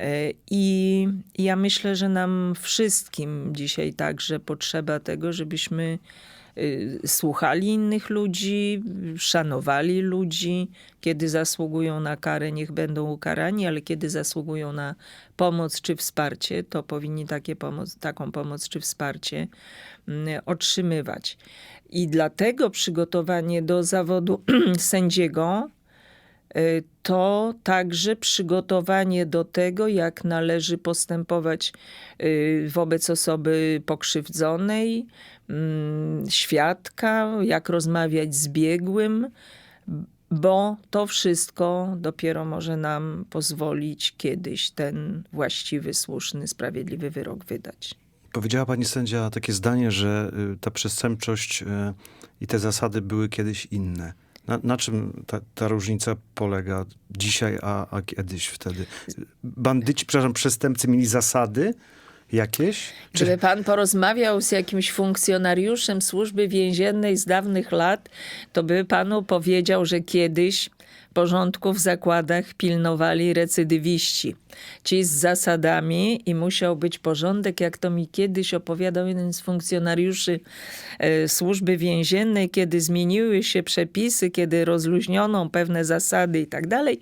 E, I ja myślę, że nam wszystkim dzisiaj także potrzeba tego, żebyśmy y, słuchali innych ludzi, szanowali ludzi. Kiedy zasługują na karę, niech będą ukarani, ale kiedy zasługują na pomoc czy wsparcie, to powinni takie pomoc, taką pomoc czy wsparcie mm, otrzymywać. I dlatego przygotowanie do zawodu sędziego to także przygotowanie do tego, jak należy postępować y, wobec osoby pokrzywdzonej, mm, świadka, jak rozmawiać z biegłym, bo to wszystko dopiero może nam pozwolić kiedyś ten właściwy, słuszny, sprawiedliwy wyrok wydać. Powiedziała pani sędzia takie zdanie, że y, ta przestępczość y, i te zasady były kiedyś inne. Na, na czym ta, ta różnica polega dzisiaj, a, a kiedyś wtedy? Bandyci, przepraszam, przestępcy mieli zasady jakieś? Czy, Gdyby pan porozmawiał z jakimś funkcjonariuszem służby więziennej z dawnych lat, to by panu powiedział, że kiedyś porządku w zakładach pilnowali recydywiści. Ci z zasadami i musiał być porządek, jak to mi kiedyś opowiadał jeden z funkcjonariuszy e, służby więziennej, kiedy zmieniły się przepisy, kiedy rozluźniono pewne zasady i tak dalej.